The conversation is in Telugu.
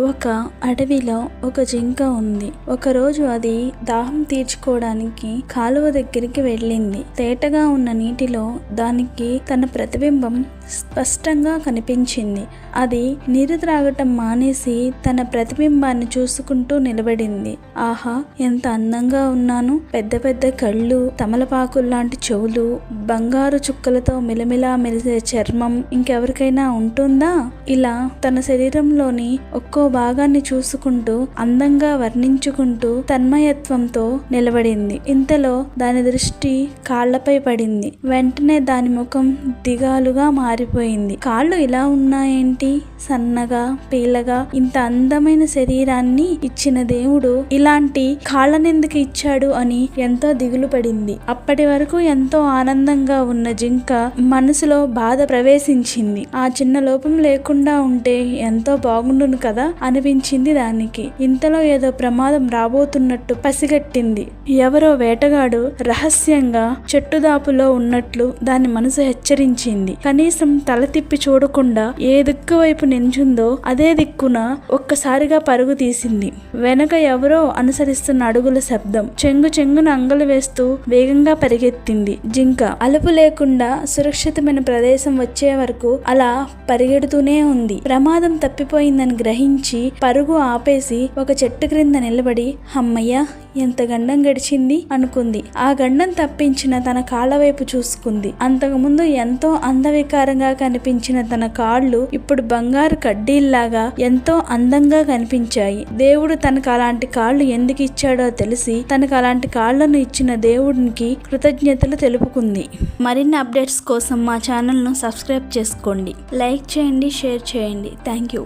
ఒక అడవిలో ఒక జింక ఉంది. ఒకరోజు అది దాహం తీర్చుకోవడానికి కాలువ దగ్గరికి వెళ్ళింది. తేటగా ఉన్న నీటిలో దానికి తన ప్రతిబింబం స్పష్టంగా కనిపించింది. అది నీరు త్రాగటం మానేసి తన ప్రతిబింబాన్ని చూసుకుంటూ నిలబడింది. ఆహా ఎంత అందంగా ఉన్నాను. పెద్ద పెద్ద కళ్ళు తమలపాకుల్లాంటి చెవులు బంగారు చుక్కలతో మిలమిలా మెరిసే చర్మం ఇంకెవరికైనా ఉంటుందా? ఇలా తన శరీరంలోని ఒక్కో భాగాన్ని చూసుకుంటూ అందంగా వర్ణించుకుంటూ తన్మయత్వంతో నిలబడింది. ఇంతలో దాని దృష్టి కాళ్ళపై పడింది. వెంటనే దాని ముఖం దిగాలుగా మారిపోయింది. కాళ్ళు ఇలా ఉన్నాయేంటి? సన్నగా పీలగా ఇంత అందమైన శరీరాన్ని ఇచ్చిన దేవుడు ఇలాంటి కాళ్ళనెందుకు ఇచ్చాడు అని ఎంతో దిగులు పడింది. అప్పటి వరకు ఎంతో ఆనందంగా ఉన్న జింక మనసులో బాధ ప్రవేశించింది. ఆ చిన్న లోపం లేకుండా ఉంటే ఎంతో బాగుండును కదా అనిపించింది దానికి. ఇంతలో ఏదో ప్రమాదం రాబోతున్నట్టు పసిగట్టింది. ఎవరో వేటగాడు రహస్యంగా చెట్టుదాపులో ఉన్నట్లు దాని మనసు హెచ్చరించింది. కనీసం తల తిప్పి చూడకుండా ఏ దిక్కు వైపు నించుందో అదే దిక్కున ఒక్కసారిగా పరుగు తీసింది. వెనక ఎవరో అనుసరిస్తున్న అడుగుల శబ్దం చెంగు చెంగున అంగలు వేస్తూ వేగంగా పరిగెత్తింది. జింక అలుపు లేకుండా సురక్షితమైన ప్రదేశం వచ్చే వరకు అలా పరిగెడుతూనే ఉంది. ప్రమాదం తప్పిపోయిందని గ్రహించి పరుగు ఆపేసి ఒక చెట్టు క్రింద నిలబడి హమ్మయ్య ఎంత గండం గడిచింది అనుకుంది. ఆ గండం తప్పించిన తన కాళ్ళ వైపు చూసుకుంది. అంతకుముందు ఎంతో అందవికారంగా కనిపించిన తన కాళ్ళు ఇప్పుడు బంగారు కడ్డీల్లాగా ఎంతో అందంగా కనిపించాయి. దేవుడు తనకు అలాంటి కాళ్ళు ఎందుకు ఇచ్చాడో తెలిసి తనకు అలాంటి కాళ్ళను ఇచ్చిన దేవుడికి కృతజ్ఞతలు తెలుపుకుంది. మరిన్ని అప్డేట్స్ కోసం మా ఛానల్ను సబ్స్క్రైబ్ చేసుకోండి. లైక్ చేయండి షేర్ చేయండి. Thank you.